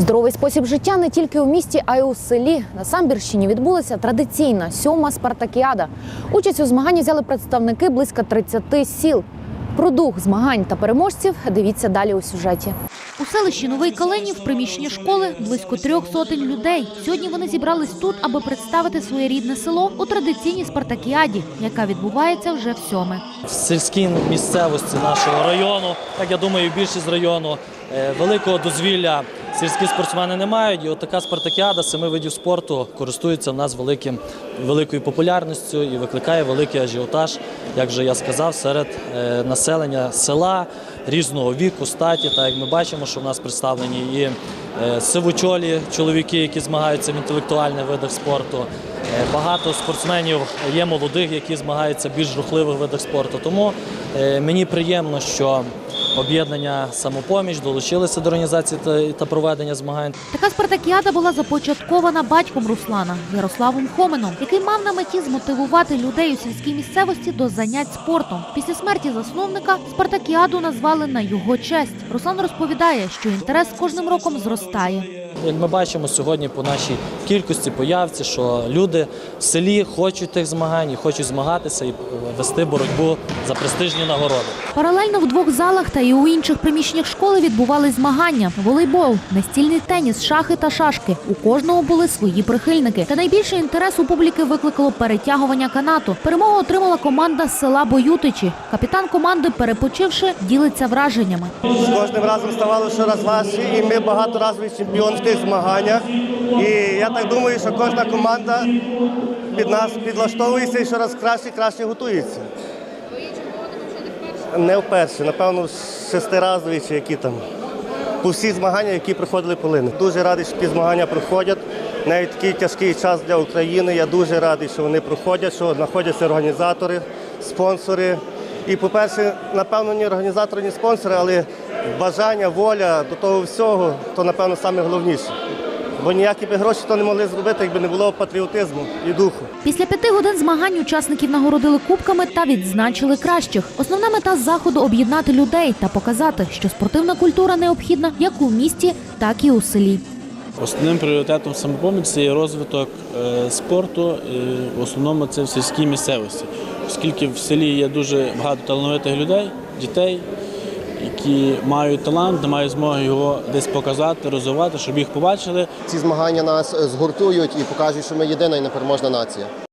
Здоровий спосіб життя не тільки у місті, а й у селі. На Самбірщині відбулася традиційна сьома спартакіада. Участь у змаганні взяли представники близько 30 сіл. Про дух змагань та переможців дивіться далі у сюжеті. У селищі Новий Каленів в приміщенні школи близько трьох сотень людей. Сьогодні вони зібрались тут, аби представити своє рідне село у традиційній спартакіаді, яка відбувається вже в сьоме. в сільській місцевості нашого району, так я думаю, більшість району е, великого дозвілля сільські спортсмени не мають. І от така спартакіада семи видів спорту користується в нас великим, великою популярністю і викликає великий ажіотаж, як вже я сказав, серед е, населення села різного віку, статі. Так як ми бачимо, що в нас представлені і е, сивочолі чоловіки, які змагаються в інтелектуальних видах спорту. Е, Багато спортсменів є молодих, які змагаються в більш рухливих видах спорту. Тому мені приємно, що об'єднання самопоміч долучилися до організації та, проведення змагань. Така спартакіада була започаткована батьком Руслана Ярославом Хоменом, який мав на меті змотивувати людей у сільській місцевості до занять спортом. Після смерті засновника спартакіаду назвали на його честь. Руслан розповідає, що інтерес кожним роком зростає. Як ми бачимо сьогодні по нашій кількості появці, що люди в селі хочуть тих змагань, і хочуть змагатися і вести боротьбу за престижні нагороди. Паралельно в двох залах та і у інших приміщеннях школи відбувались змагання: волейбол, настільний теніс, шахи та шашки. У кожного були свої прихильники. Та найбільший інтерес у публіки викликало перетягування канату. Перемогу отримала команда з села Боютичі. Капітан команди, перепочивши, ділиться враженнями. Кожним разом ставало щораз важче, і ми багаторазовий чемпіон в тих змаганнях. І я так думаю, що кожна команда під нас підлаштовується і щораз краще краще готується. Не вперше, напевно, шестиразові чи які там. По всі змагання, які проходили полини. Дуже радий, що ті змагання проходять. Навіть такий тяжкий час для України. Я дуже радий, що вони проходять, що знаходяться організатори, спонсори. І, по-перше, напевно, не організатори, не спонсори, але бажання, воля до того всього, то, напевно, найголовніше. Бо ніякі би гроші то не могли зробити, якби не було патріотизму і духу. Після п'яти годин змагань учасників нагородили кубками та відзначили кращих. Основна мета заходу об'єднати людей та показати, що спортивна культура необхідна як у місті, так і у селі. Основним пріоритетом самопоміч це є розвиток е, спорту, в основному це в сільській місцевості, оскільки в селі є дуже багато талановитих людей, дітей, які мають талант, не мають змоги його десь показати, розвивати, щоб їх побачили. Ці змагання нас згуртують і покажуть, що ми єдина і непереможна нація.